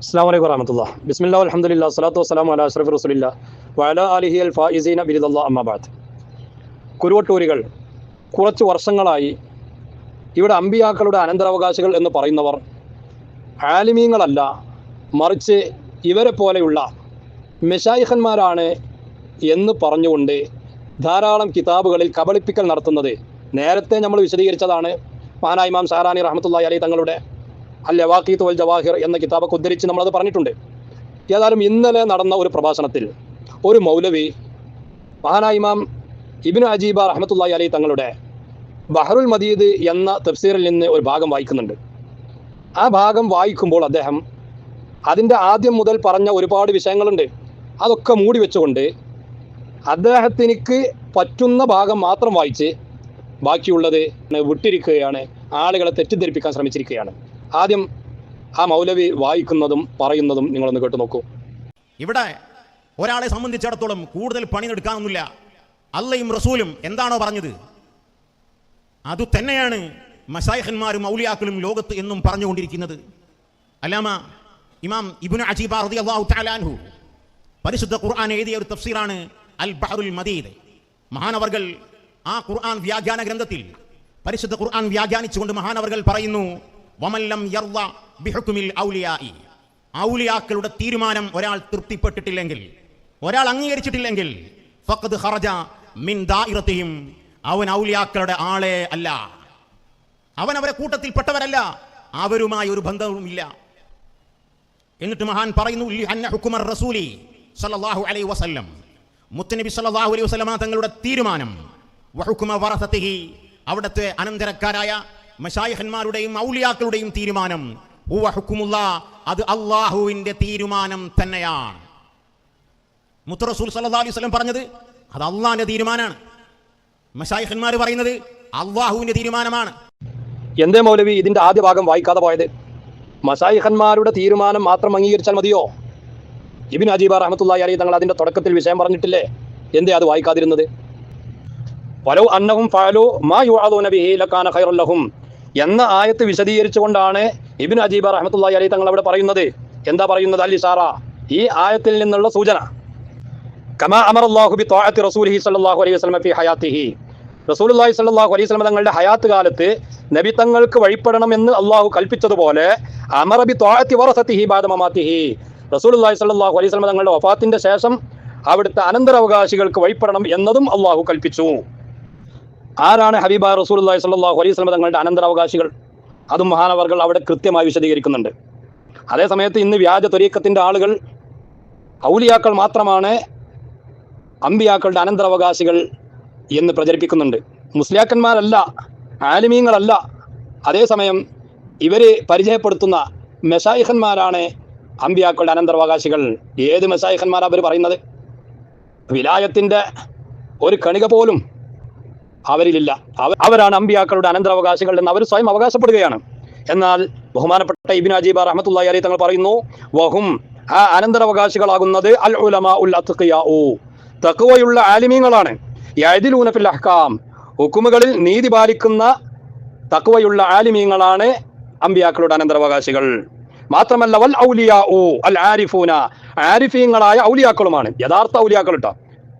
അസ്സാം വലൈക്കും വറഹമത്തുള്ള ബിസ്മില്ലാ അലഹമുല്ല സ്വലാത്തു വസ്സലാം അല അഷ്റഫ് റസുലില്ല വല അലിഹി അൽ ഫായിസീന ബിരുദല്ല അമ്മാബാദ് കുരുവട്ടൂരികൾ കുറച്ച് വർഷങ്ങളായി ഇവിടെ അമ്പിയാക്കളുടെ അനന്തരാവകാശികൾ എന്ന് പറയുന്നവർ ആലിമീങ്ങളല്ല മറിച്ച് ഇവരെ പോലെയുള്ള മെഷായിഖന്മാരാണ് എന്ന് പറഞ്ഞുകൊണ്ട് ധാരാളം കിതാബുകളിൽ കബളിപ്പിക്കൽ നടത്തുന്നത്. നേരത്തെ നമ്മൾ വിശദീകരിച്ചതാണ് മഹാനായിമാം ഷാറാനി റഹ്മത്തുള്ള അലി തങ്ങളുടെ അൽ ലവാഖീത്ത് വൽ ജവാഹിർ എന്ന കിതാബൊക്കെ ഉദ്ധരിച്ച് നമ്മളത് പറഞ്ഞിട്ടുണ്ട്. ഏതായാലും ഇന്നലെ നടന്ന ഒരു പ്രഭാഷണത്തിൽ ഒരു മൗലവി മഹാനായ ഇമാം ഇബിന് അജീബ റഹമത്തുല്ലായി അലി തങ്ങളുടെ ബഹറുൽ മദീദ് എന്ന തഫ്സീറിൽ നിന്ന് ഒരു ഭാഗം വായിക്കുന്നുണ്ട്. ആ ഭാഗം വായിക്കുമ്പോൾ അദ്ദേഹം അതിന്റെ ആദ്യം മുതൽ പറഞ്ഞ ഒരുപാട് വിഷയങ്ങളുണ്ട്. അതൊക്കെ മൂടി വെച്ചുകൊണ്ട് അദ്ദേഹത്തിനിക്ക് പറ്റുന്ന ഭാഗം മാത്രം വായിച്ച് ബാക്കിയുള്ളത് വിട്ടിരിക്കുകയാണ് ആളുകളെ തെറ്റിദ്ധരിപ്പിക്കാൻ ശ്രമിച്ചിരിക്കുകയാണ്. ആദ്യം ആ മൗലവി വായിക്കുന്നതും പറയുന്നതും നിങ്ങളൊന്ന് കേട്ടു നോക്കൂ. ഇവിടെ ഒരാളെ സംബന്ധിച്ചിടത്തോളം കൂടുതൽ പണിയെടുക്കാനൊന്നുമില്ല. അല്ലയും റസൂലും എന്താണോ പറഞ്ഞത്? അത് തന്നെയാണ് മസായഹന്മാരും മൗലിയാക്കളും ലോകത്ത് എന്നും പറഞ്ഞുകൊണ്ടിരിക്കുന്നത്. അല്ലാമ ഇമാം ഇബുൻ അജീബ റതി അള്ളാഹു പരിശുദ്ധ ഖുർആൻ എഴുതിയ ഒരു തഫ്സീറാണ് അൽ ബഹറുൽ മദീദ്. മഹാനവർകൾ ആ ഖുർആൻ വ്യാഖ്യാന ഗ്രന്ഥത്തിൽ പരിശുദ്ധ ഖുർആൻ വ്യാഖ്യാനിച്ചുകൊണ്ട് മഹാനവർകൾ പറയുന്നു വമല്ലം യർവ ബിഹുക്കുമിൽ ഔലിയായി. ഔലിയാക്കളുടെ തീരുമാനം ഒരാൾ തൃപ്തിപ്പെട്ടിട്ടില്ലെങ്കിൽ ഒരാൾ അംഗീകരിച്ചിട്ടില്ലെങ്കിൽ ഫഖദ് ഖറജ മിൻ ദായിറത്തിഹിം അവൻ ഔലിയാക്കളുടെ ആളെ അല്ല. അവൻ അവരെ കൂട്ടത്തിൽപ്പെട്ടവരല്ല. അവരുമായി ഒരു ബന്ധവുമില്ല. എന്നിട്ട് മഹാൻ പറയുന്നു അന്ന ഹുക്കുമർ റസൂലി സല്ലല്ലാഹു അലൈഹി വസല്ലം. മുത്തനബി സല്ലല്ലാഹു അലൈഹി വസല്ലമ തങ്ങളുടെ തീരുമാനം വഹുക്കുമ വറസത്തിഹി അവിടുത്തെ അനന്തരക്കാരായ മഷായിഹന്മാരുടെയും മൗലിയാക്കളുടെയും തീരുമാനം. ഹുക്കുമുള്ള അത് അള്ളാഹുവിന്റെ തീരുമാനം തന്നെയാണ്. മുത്തറസൂൽ സല്ലാ അലൈഹി വസല്ലം പറഞ്ഞത് അത് അള്ളാഹിന്റെ തീരുമാനമാണ്. മഷായിഹന്മാർ പറയുന്നത് അള്ളാഹുവിന്റെ തീരുമാനമാണ്. എന്തേ മൗലവി ഇതിന്റെ ആദ്യ ഭാഗം വായിക്കാതെ പോയത്? മസായിഖന്മാരുടെ തീരുമാനം മാത്രം അംഗീകരിച്ചാൽ മതിയോ? ഇബിൻ അജീബ റഹമത്തുള്ള അലി തങ്ങൾ അതിന്റെ തുടക്കത്തിൽ വിഷയം പറഞ്ഞിട്ടില്ലേ? എന്തേ അത് വായിക്കാതിരുന്നത്? പലോ അന്നഹും ഫാലു മാ യുവാദോ നബി ലകാന ഖൈറുൽ ലഹും. എന്ന ആയത്ത് വിശദീകരിച്ചുകൊണ്ടാണ് ഇബിൻ അജീബ് റഹമത്തുള്ള അലി തങ്ങൾ അവിടെ പറയുന്നത്. എന്താ പറയുന്നത് അല്ലി സാറ ഈ ആയത്തിൽ നിന്നുള്ള സൂചന. കമാ അമർ അള്ളാഹുബി ത്വാഅത്തി റസൂലിഹി സാഹു അലൈഹി വസ്ലമ ഫി ഹയാത്തിഹി. റസൂലുള്ളാഹി സാഹു അലൈഹി വസല്ലം തങ്ങളുടെ ഹയാത്ത് കാലത്ത് നബി തങ്ങൾക്ക് വഴിപ്പെടണം എന്ന് അള്ളാഹു കൽപ്പിച്ചതുപോലെ അമറ ബി ത്വാഅത്തി വറസത്തിഹി ബാദ റസൂൽ റസൂലുള്ളാഹി സാഹു അലൈഹി വസല്ലം തങ്ങളുടെ വഫാത്തിന്റെ ശേഷം അവിടുത്തെ അനന്തരാവകാശികൾക്ക് വഴിപ്പെടണം എന്നതും അള്ളാഹു കൽപ്പിച്ചു. ആരാണ് ഹബീബ റസൂലുള്ളാഹി സ്വല്ലല്ലാഹു അലൈഹി സ്വലം തങ്ങളുടെ അനന്തരാവകാശികൾ? അതും മഹാനവർകൾ അവിടെ കൃത്യമായി വിശദീകരിക്കുന്നുണ്ട്. അതേസമയത്ത് ഇന്ന് വ്യാജ ത്വരീക്കത്തിന്റെ ആളുകൾ ഔലിയാക്കൾ മാത്രമാണ് അമ്പിയാക്കളുടെ അനന്തരാവകാശികൾ എന്ന് പ്രചരിപ്പിക്കുന്നുണ്ട്. മുസ്ലിയാക്കന്മാരല്ല ആലിമീങ്ങളല്ല. അതേസമയം ഇവരെ പരിചയപ്പെടുത്തുന്ന മെഷായിഖന്മാരാണ് അമ്പിയാക്കളുടെ അനന്തരാവകാശികൾ. ഏത് മെഷായിഖന്മാരാണ് അവർ പറയുന്നത്? വിലായത്തിന്റെ ഒരു കണിക പോലും അവരിലില്ല. അവരാണ് അമ്പിയാക്കളുടെ അനന്തരാവകാശികൾ എന്ന് അവർ സ്വയം അവകാശപ്പെടുകയാണ്. എന്നാൽ ബഹുമാനപ്പെട്ട ഇബിൻ അജീബ് റഹ്മത്തുള്ളാഹി അലൈഹി തങ്ങൾ പറയുന്നു വഹും ആ അനന്തരാവകാശികളാകുന്നത് അൽ ഉലമ ഉൽ തഖ്വയുള്ള ആലിമീങ്ങളാണ്. അഹ്കാം. ഹുക്കുമുകളിൽ നീതി പാലിക്കുന്ന തക്കുവയുള്ള ആലിമീങ്ങളാണ് അമ്പിയാക്കളുടെ അനന്തരാവകാശികൾ. മാത്രമല്ല വൽ ഔലിയാഉ അൽ ആരിഫൂന. ആരിഫീങ്ങളായ ഔലിയാക്കളുമാണ്. യഥാർത്ഥ ഔലിയാക്കൾ കേട്ടോ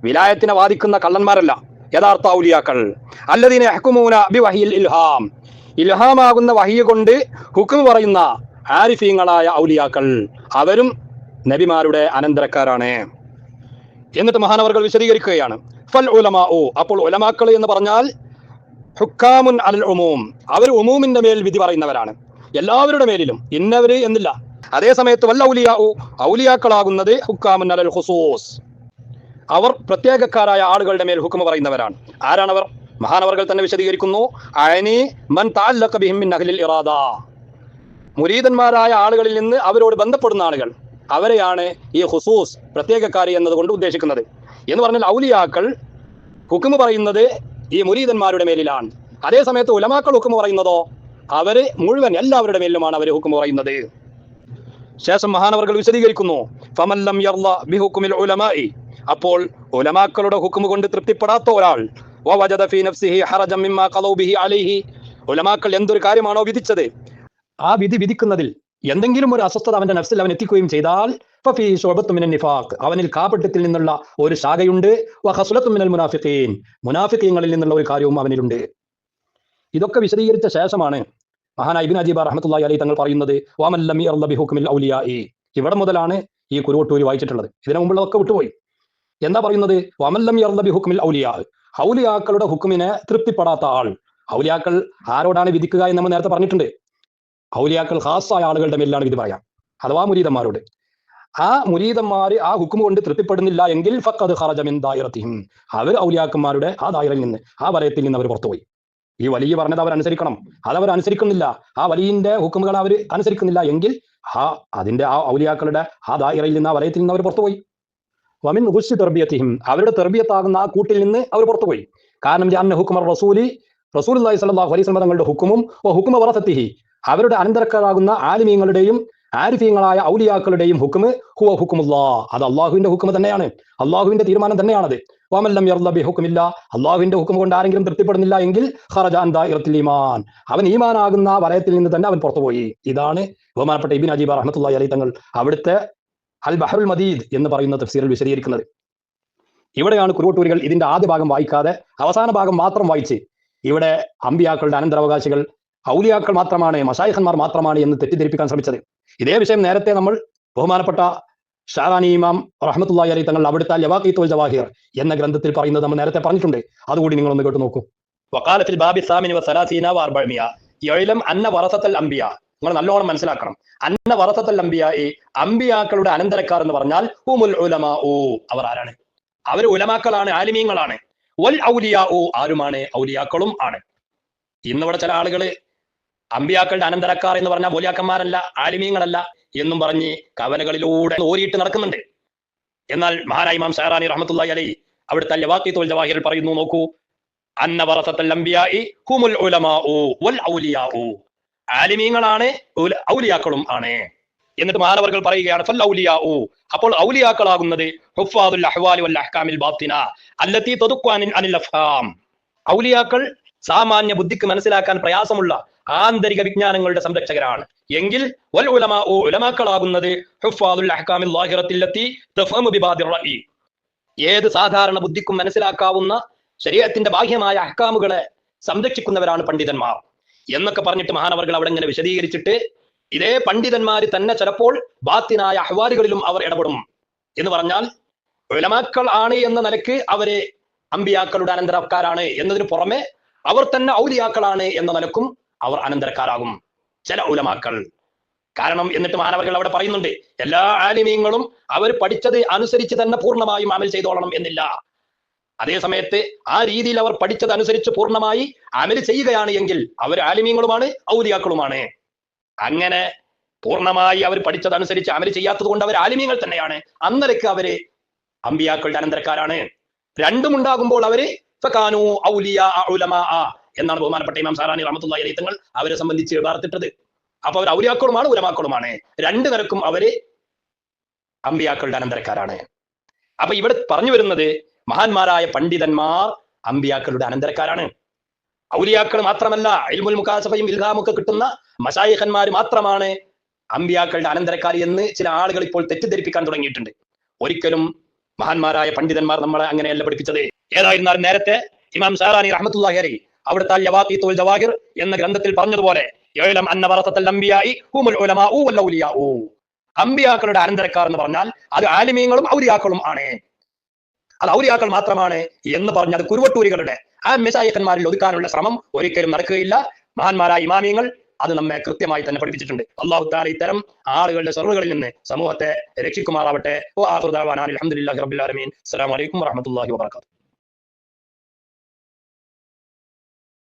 വിലായത്തിനെ വാദിക്കുന്ന കള്ളന്മാരല്ല. യഥാർത്ഥ ഔലിയാക്കൾ. അല്ലതിനെ അഹ്കുമൂന ബി വഹിയിൽ ഇൽഹാം. ഇൽഹാമാകുന്ന വഹിയ കൊണ്ട് ഹുക്കും പറയുന്ന ആരിഫീങ്ങളായ ഔലിയാക്കൾ. അവരും നബിമാരുടെ അനന്തരക്കാരാണ്. എന്നിട്ട് മഹാനവർകൾ വിശദീകരിക്കുകയാണ്. ഫൽ ഉലമാ ഓ അപ്പോൾ ഉലമാക്കൾ എന്ന് പറഞ്ഞാൽ ഹുക്കാമുൻ അൽ ഉമൂം. അവർ ഉമൂമിന്റെ മേൽ വിധി പറയുന്നവരാണ്. എല്ലാവരുടെ മേലിലും. ഇന്നവര് എന്നില്ല. അതേ സമയത്ത് വല്ല ഔലിയാ ഔലിയാക്കളാകുന്നത് ഹുക്കാമുൻ അലൽ ഹുസൂസ് അവർ പ്രത്യേകക്കാരായ ആളുകളുടെ മേൽ ഹുക്കുമ പറയുന്നവരാണ്. ആരാണവർ? മഹാനവർകൾ തന്നെ വിശദീകരിക്കുന്നു. അയനി മൻ ബിഹിം അഹ്ലിൽ ഇറാദ. മുരീദന്മാരായ ആളുകളിൽ നിന്ന് അവരോട് ബന്ധപ്പെടുന്ന ആളുകൾ. അവരെയാണ് ഈ ഹുസൂസ് പ്രത്യേകക്കാരി എന്നതുകൊണ്ട് ഉദ്ദേശിക്കുന്നത്. എന്ന് പറഞ്ഞാൽ ഔലിയാക്കൾ ഹുക്കുമ പറയുന്നത് ഈ മുരീതന്മാരുടെ മേലിലാണ്. അതേ സമയത്ത് ഉലമാക്കൾ ഹുക്കുമ പറയുന്നതോ? അവർ മുഴുവൻ എല്ലാവരുടെ മേലുമാണ് അവർ ഹുക്കുമ പറയുന്നത്. ശേഷം മഹാനവർകൾ വിശദീകരിക്കുന്നു. ഫമല്ലം ബിഹുക്കുമിൽ ഉലമായി അപ്പോൾ ഉലമാക്കളുടെ ഹുക്കുമ കൊണ്ട് തൃപ്തിപ്പെടാത്ത ഒരാൾ ഉലമാക്കൾ എന്തൊരു കാര്യമാണോ വിധിച്ചത്? ആ വിധി വിധിക്കുന്നതിൽ എന്തെങ്കിലും ഒരു അസ്വസ്ഥത അവന്റെ നഫ്സിൽ അവൻ എത്തിക്കുകയും ചെയ്താൽ അവനിൽ കാപട്യത്തിൽ നിന്നുള്ള ഒരു ശാഖയുണ്ട് മിനൽ നിന്നുള്ള ഒരു കാര്യവും അവനിലുണ്ട്. ഇതൊക്കെ വിശദീകരിച്ച ശേഷമാണ് മഹാന ഇബിൻ അജീബ റഹ്മത്തുള്ളാഹി അലൈഹി തങ്ങൾ പറയുന്നത് ഔലിയായി ഇവിടെ മുതലാണ് ഈ കുരുവട്ടൂര് വായിച്ചിട്ടുള്ളത്. ഇതിനു മുമ്പുള്ളതൊക്കെ വിട്ടുപോയി. എന്താ പറയുന്നത്? വമല്ലം യർദ ബിഹുക്മിൽ ഔലിയാ. ഔലിയാക്കളുടെ ഹുക്മിനെ തൃപ്തിപ്പെടാത്ത ആൾ. ഔലിയാക്കൾ ആരോടാണ് വിധിക്കുക എന്ന് നമ്മൾ നേരത്തെ പറഞ്ഞിട്ടുണ്ട്. ഔലിയാക്കൾ ഖാസായ ആളുകളുടെ മേലാണ് വിധി പറയാം. അഥവാ മുരീദന്മാരോട്. ആ മുരീദന്മാര് ആ ഹുക്കും കൊണ്ട് തൃപ്തിപ്പെടുന്നില്ല എങ്കിൽ ഫക്കത് ഹറജമിൻ ദായിറത്തിഹിം. അവർ ഔലിയാക്കന്മാരുടെ ആ ദായിറയിൽ നിന്ന് ആ വലയത്തിൽ നിന്ന് അവർ പുറത്തുപോയി. ഈ വലിയ പറഞ്ഞത് അവർ അനുസരിക്കണം. അത് അവർ അനുസരിക്കുന്നില്ല. ആ വലിയന്റെ ഹുക്കുമുകൾ അവർ അനുസരിക്കുന്നില്ല എങ്കിൽ ആ അതിന്റെ ആ ഔലിയാക്കളുടെ ആ ദായിറയിൽ നിന്ന് ആ വലയത്തിൽ നിന്ന് അവർ പുറത്തുപോയി. വമിൻ ഹുസ് തെർബിയത്തിഹിം. അവരുടെ തെർബിയത്താകുന്ന ആ കൂട്ടിൽ നിന്ന് അവർ പുറത്തുപോയി. കാരണം ജാന്ന ഹുക്കുമർ റസൂലി റസൂൽ അള്ളഹി സ്വല്ലല്ലാഹു അലൈഹി തങ്ങളുടെ ഹുക്കുമും ഹുക്കുമ വറസത്തിഹി. അവരുടെ അനന്തരക്കാരാകുന്ന ആലിമീങ്ങളുടെയും ആരിഫീങ്ങളായ ഔലിയാക്കളുടെയും ഹുക്കുമ് ഹുവ ഹുക്കുമുല്ലാ അത് അള്ളാഹുവിന്റെ ഹുക്കുമ തന്നെയാണ്. അള്ളാഹുവിന്റെ തീരുമാനം തന്നെയാണത്. വാമല്ലം യർലബി ഹുക്കുമില്ല അള്ളാഹുവിന്റെ ഹുക്കും കൊണ്ട് ആരെങ്കിലും തൃപ്തിപ്പെടുന്നില്ല എങ്കിൽ ഖറജാൻ ദായിറത്തിൽ ഈമാൻ. അവൻ ഈമാനാകുന്ന വലയത്തിൽ നിന്ന് തന്നെ അവൻ പുറത്തുപോയി. ഇതാണ് ബഹുമാനപ്പെട്ട ഇബിൻ അജീബ് റഹ്മത്തുള്ളാഹി അലി തങ്ങൾ അവിടുത്തെ അൽ ബഹറുൽ മദീദ് എന്ന് പറയുന്ന തഫ്സീറിൽ വിശദീകരിക്കുന്നത്. ഇവിടെയാണ് കുറുവട്ടൂരികൾ ഇതിന്റെ ആദ്യ ഭാഗം വായിക്കാതെ അവസാന ഭാഗം മാത്രം വായിച്ച് ഇവിടെ അമ്പിയാക്കളുടെ അനന്തരാവകാശികൾ ഔലിയാക്കൾ മാത്രമാണ് മഷായിഖന്മാർ മാത്രമാണ് എന്ന് തെറ്റിദ്ധരിപ്പിക്കാൻ ശ്രമിച്ചത്. ഇതേ വിഷയം നേരത്തെ നമ്മൾ ബഹുമാനപ്പെട്ട ഷാറാനി ഇമാം റഹ്മത്തുള്ളാഹി അലൈഹി തങ്ങൾ അവിടുത്തെ ലവാഖീത്തുൽ ജവാഹിർ എന്ന ഗ്രന്ഥത്തിൽ പറയുന്നത് നമ്മൾ നേരത്തെ പറഞ്ഞിട്ടുണ്ട്. അതുകൂടി നിങ്ങൾ ഒന്ന് കേട്ട് നോക്കൂ. വക്കാലത്തിൽ ബാബി സാമിനി വസലാസീന വാർബഴ്മിയ എഴിലം അന്ന വറസത്തൽ അംബിയ. നിങ്ങൾ നല്ലോണം മനസ്സിലാക്കണം. അന്ന വറത്തത്തൽ അമ്പിയായി അമ്പിയാക്കളുടെ അനന്തരക്കാർ എന്ന് പറഞ്ഞാൽ ഉമുൽ ഉലമാ ഓ അവർ ആരാണ്? അവർ ഉലമാക്കളാണ് ആലിമീങ്ങളാണ്. വൽ ഔലിയാ ഓ ആരുമാണ്? ഔലിയാക്കളും ആണ്. ഇന്നിവിടെ ചില ആളുകൾ അമ്പിയാക്കളുടെ അനന്തരക്കാർ എന്ന് പറഞ്ഞാൽ ഓലിയാക്കന്മാരല്ല ആലിമീങ്ങളല്ല എന്നും പറഞ്ഞ് കവലകളിലൂടെ ഓരിയിട്ട് നടക്കുന്നുണ്ട്. എന്നാൽ മഹാനായി ഇമാം ഷഹറാനി റഹ്മത്തുള്ളാഹി അലൈഹി അവിടുത്തെ തോൽ ജവാഹിറിൽ പറയുന്നു നോക്കൂ. അന്ന വറസത്തൽ അംബിയാഇ ഹുമുൽ ഉലമാഉ വൽ ഔലിയാഉ. ആലിമീങ്ങളാണ് ഔലിയാക്കളും ആണ്. എന്നിട്ട് മാനവർകൾ പറയുകയാണ് അപ്പോൾ ഔലിയാക്കളാകുന്നത് ഹുഫാദുൽ വൽ അഹ്കാമിൽ അനിൽ അഫ്ഹാം. ഔലിയാക്കൾ സാമാന്യ ബുദ്ധിക്ക് മനസ്സിലാക്കാൻ പ്രയാസമുള്ള ആന്തരിക വിജ്ഞാനങ്ങളുടെ സംരക്ഷകരാണ്. എങ്കിൽ വൽ ഉലമാ ഉലമാക്കളാകുന്നത് ഹുഫാദുൽ തഫഹമു ബിബാദിർ ഏത് സാധാരണ ബുദ്ധിക്കും മനസ്സിലാക്കാവുന്ന ശരീരത്തിന്റെ ബാഹ്യമായ അഹ്കാമുകളെ സംരക്ഷിക്കുന്നവരാണ് പണ്ഡിതന്മാർ. എന്നൊക്കെ പറഞ്ഞിട്ട് മഹാനവർകൾ അവിടെ ഇങ്ങനെ വിശദീകരിച്ചിട്ട് ഇതേ പണ്ഡിതന്മാര് തന്നെ ചിലപ്പോൾ ബാത്തിനായ അഹ്വാരികളിലും അവർ ഇടപെടും എന്ന് പറഞ്ഞാൽ ഉലമാക്കൾ ആണ് എന്ന നിലയ്ക്ക് അവരെ അമ്പിയാക്കളുടെ അനന്തരക്കാരാണ് എന്നതിന് പുറമെ അവർ തന്നെ ഔലിയാക്കളാണ് എന്ന നിലക്കും അവർ അനന്തരക്കാരാകും ചില ഉലമാക്കൾ. കാരണം എന്നിട്ട് മാനവകൾ അവിടെ പറയുന്നുണ്ട് എല്ലാ ആലിമീങ്ങളും അവർ പഠിച്ചത് അനുസരിച്ച് തന്നെ പൂർണമായും അമൽ ചെയ്തോളണം എന്നില്ല. അതേ സമയത്ത് ആ രീതിയിൽ അവർ പഠിച്ചത് അനുസരിച്ച് പൂർണമായി അമൽ ചെയ്യുകയാണ് എങ്കിൽ അവർ ആലിമീങ്ങളുമാണ് ഔലിയാക്കളുമാണ്. അങ്ങനെ പൂർണമായി അവർ പഠിച്ചതനുസരിച്ച് അമൽ ചെയ്യാത്തത് കൊണ്ട് അവർ ആലിമീങ്ങൾ തന്നെയാണ്. അന്നരക്ക് അവർ അമ്പിയാക്കളുടെ അനന്തരക്കാരാണ്. രണ്ടും ഉണ്ടാകുമ്പോൾ അവർ എന്നാണ് ബഹുമാനപ്പെട്ട ഇമാം സാറാനി റഹമത്തുള്ള തങ്ങൾ അവരെ സംബന്ധിച്ച് വാർത്തിട്ടത് അപ്പൊ അവർ ഔലിയാക്കളുമാണ് ഉലമാക്കളുമാണ്. രണ്ടു നിരക്കും അവർ അമ്പിയാക്കളുടെ അനന്തരക്കാരാണ്. അപ്പൊ ഇവിടെ പറഞ്ഞു വരുന്നത് മഹാന്മാരായ പണ്ഡിതന്മാർ അമ്പിയാക്കളുടെ അനന്തരക്കാരാണ്. ഔലിയാക്കൾ മാത്രമല്ല അൽമുൽ മുഖാസഫയും ഇൽഹാമൊക്കെ കിട്ടുന്ന മഷായിഖന്മാർ മാത്രമാണ് അമ്പിയാക്കളുടെ അനന്തരക്കാർ എന്ന് ചില ആളുകൾ ഇപ്പോൾ തെറ്റിദ്ധരിപ്പിക്കാൻ തുടങ്ങിയിട്ടുണ്ട്. ഒരിക്കലും മഹാന്മാരായ പണ്ഡിതന്മാർ നമ്മളെ അങ്ങനെയല്ല പഠിപ്പിച്ചത്. ഏതായിരുന്നാലും നേരത്തെ ഇമാം സാറാനി റഹ്മത്തുള്ളാഹി അലൈഹി അവിടുത്തെ യവാഖീത്തുൽ ജവാഹിർ എന്ന ഗ്രന്ഥത്തിൽ പറഞ്ഞതുപോലെ അമ്പിയാക്കളുടെ അനന്തരക്കാർ എന്ന് പറഞ്ഞാൽ അത് ആലിമീങ്ങളും ഔലിയാക്കളും ആണ്. അത് ഔലിയാക്കൾ മാത്രമാണ് എന്ന് പറഞ്ഞത് കുരുവട്ടൂരികളുടെ. ആ മെസായിഖന്മാരിൽ ഒതുക്കാനുള്ള ശ്രമം ഒരിക്കലും നടക്കുകയില്ല. മഹാന്മാരായ ഇമാമിയങ്ങൾ അത് നമ്മെ കൃത്യമായി തന്നെ പഠിപ്പിച്ചിട്ടുണ്ട്. അള്ളാഹു താല ഇത്തരം ആളുകളുടെ സെർവുകളിൽ നിന്ന് സമൂഹത്തെ രക്ഷിക്കുമാറാവട്ടെ. അലഹമുല്ലാ റബിൻ അസ്സലാമലൈക്കും വാഹമത്തല്ലാഹി വാബർക്കാത്തു